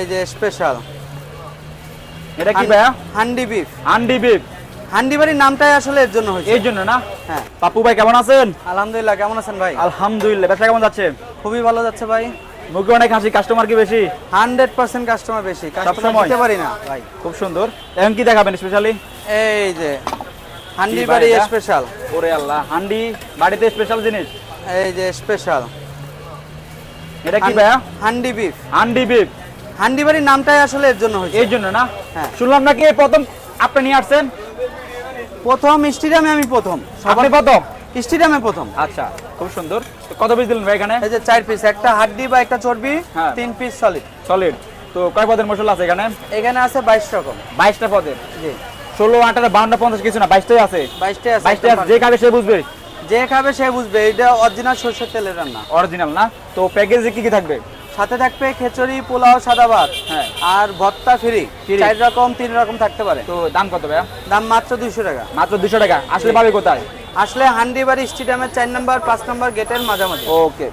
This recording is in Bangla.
এই যে স্পেশাল এটা কি ভাইয়া? হান্ডি বিফ হান্ডি বিফ হান্ডি বাড়ির নামটাই আসলে এর জন্য হয়েছে। এই জন্য না? হ্যাঁ। পাপু ভাই কেমন আছেন? আলহামদুলিল্লাহ কেমন আছেন ভাই? আলহামদুলিল্লাহ ব্যবসা কেমন যাচ্ছে? খুবই ভালো যাচ্ছে ভাই। মুখে অনেক হাসি কাস্টমার কি বেশি? হান্ড্রেড পার্সেন্ট কাস্টমার বেশি। কাস্টমার দিতে পারি না ভাই। খুব সুন্দর। এখন কি দেখাবেন স্পেশালি এই যে হান্ডি বাড়ি স্পেশাল ওরে আল্লাহ হান্ডি বাড়িতে স্পেশাল জিনিস? এই যে স্পেশাল এটা কি ভাইয়া? হান্ডি বিফ হান্ডি বিফ হান্ডি বাড়ির নামটাই আসলে এর জন্য হয়েছে। এই জন্য না? হ্যাঁ। শুনলাম নাকি প্রথম আপনি নিয়ে আসছেন? প্রথম স্টেডিয়ামে আমি প্রথম। আপনি প্রথম? স্টেডিয়ামে প্রথম। আচ্ছা খুব সুন্দর। কত পিস দিলেন ভাই এখানে? এই যে চার পিস একটা হাড্ডি বা একটা চর্বি হ্যাঁ। তিন পিস সলিড সলিড তো কয় পদের মশলা আছে এখানে? এখানে আছে বাইশ রকম। বাইশটা পদের? জি। ষোলো আঠারো বাউন্ন পঞ্চাশ কিছু না বাইশটাই আছে? বাইশটাই আছে বাইশটাই আছে যে খাবে সে বুঝবে। যে খাবে সে বুঝবে এটা অরিজিনাল সরষের তেলের রান্না। অরিজিনাল না? তো প্যাকেজে কি কি থাকবে? সাথে থাকবে খেচুড়ি পোলাও সাদা ভাত। হ্যাঁ। আর ভত্তা ফ্রি। চার রকম তিন রকম থাকতে পারে। তো দাম কত ভাইয়া? দাম মাত্র দুইশো টাকা। মাত্র দুশো টাকা। আসলে পাবে কোথায়? আসলে হান্ডিবাড়ি স্টেডিয়ামের চার নম্বর পাঁচ নম্বর গেটের মাঝামাঝি। ওকে।